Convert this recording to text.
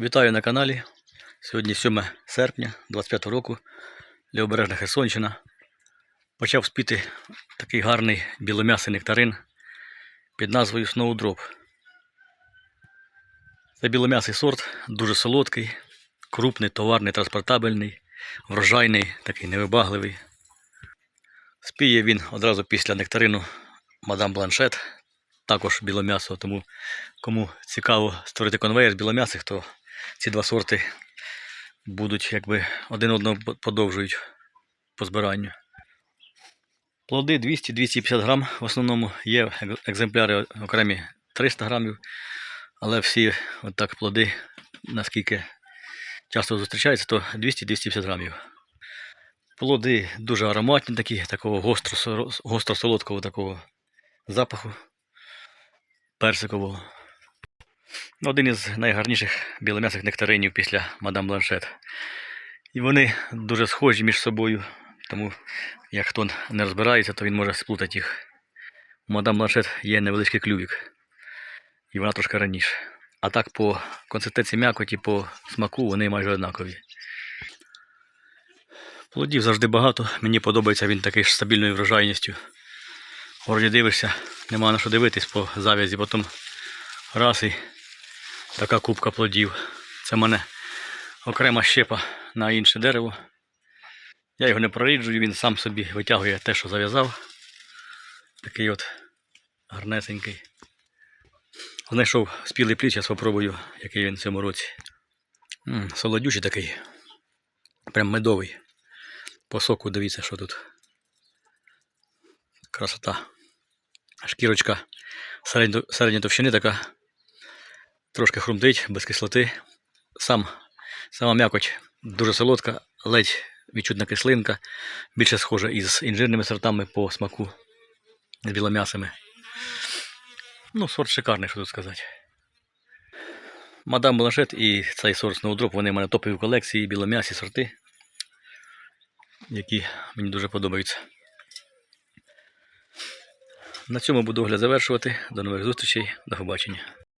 Вітаю на каналі. Сьогодні 7 серпня 25 року. Лівобережна Херсонщина. Почав спіти такий гарний білом'ясий нектарин під назвою Snowdrop. Це білом'ясий сорт, дуже солодкий, крупний, товарний, транспортабельний, врожайний, такий невибагливий. Спіє він одразу після нектарину Мадам Бланшет, також білом'ясо, тому кому цікаво створити конвейер з білом'ясих, то ці два сорти будуть якби один одного подовжують по збиранню. Плоди 200-250 грам. В основному є екземпляри окремі 300 грамів, але всі отак плоди, наскільки часто зустрічаються, то 200-250 грамів. Плоди дуже ароматні, такі, такого гостро, гостро-солодкого такого запаху персикового. Один із найгарніших білом'ясих нектаринів після мадам Бланшет. І вони дуже схожі між собою, тому як хто не розбирається, то він може сплутати їх. У мадам Бланшет є невеличкий клювік, і вона трошки раніше. А так по консистенції м'якоті, по смаку вони майже однакові. Плодів завжди багато. Мені подобається він такий ж стабільною врожайністю. В городі дивишся, нема на що дивитись по завязі, потім раз і така кубка плодів. Це в мене окрема щепа на інше дерево. Я його не проріджую, він сам собі витягує те, що зав'язав. Такий от гарнесенький. Знайшов спілий плід, зараз спробую, який він в цьому році. М, солодючий такий. Прям медовий. По соку дивіться, що тут. Красота. Шкірочка середньо, середньої товщини така. Трошки хрумтить, без кислоти. Сам, сама м'якоть дуже солодка, ледь відчутна кислинка. Більше схожа із інжирними сортами по смаку, з білом'ясами. Ну, сорт шикарний, що тут сказати. Мадам Бланшет і цей сорт Snowdrop, вони в мене топові в колекції, білом'ясі сорти, які мені дуже подобаються. На цьому буду огляд завершувати. До нових зустрічей. До побачення.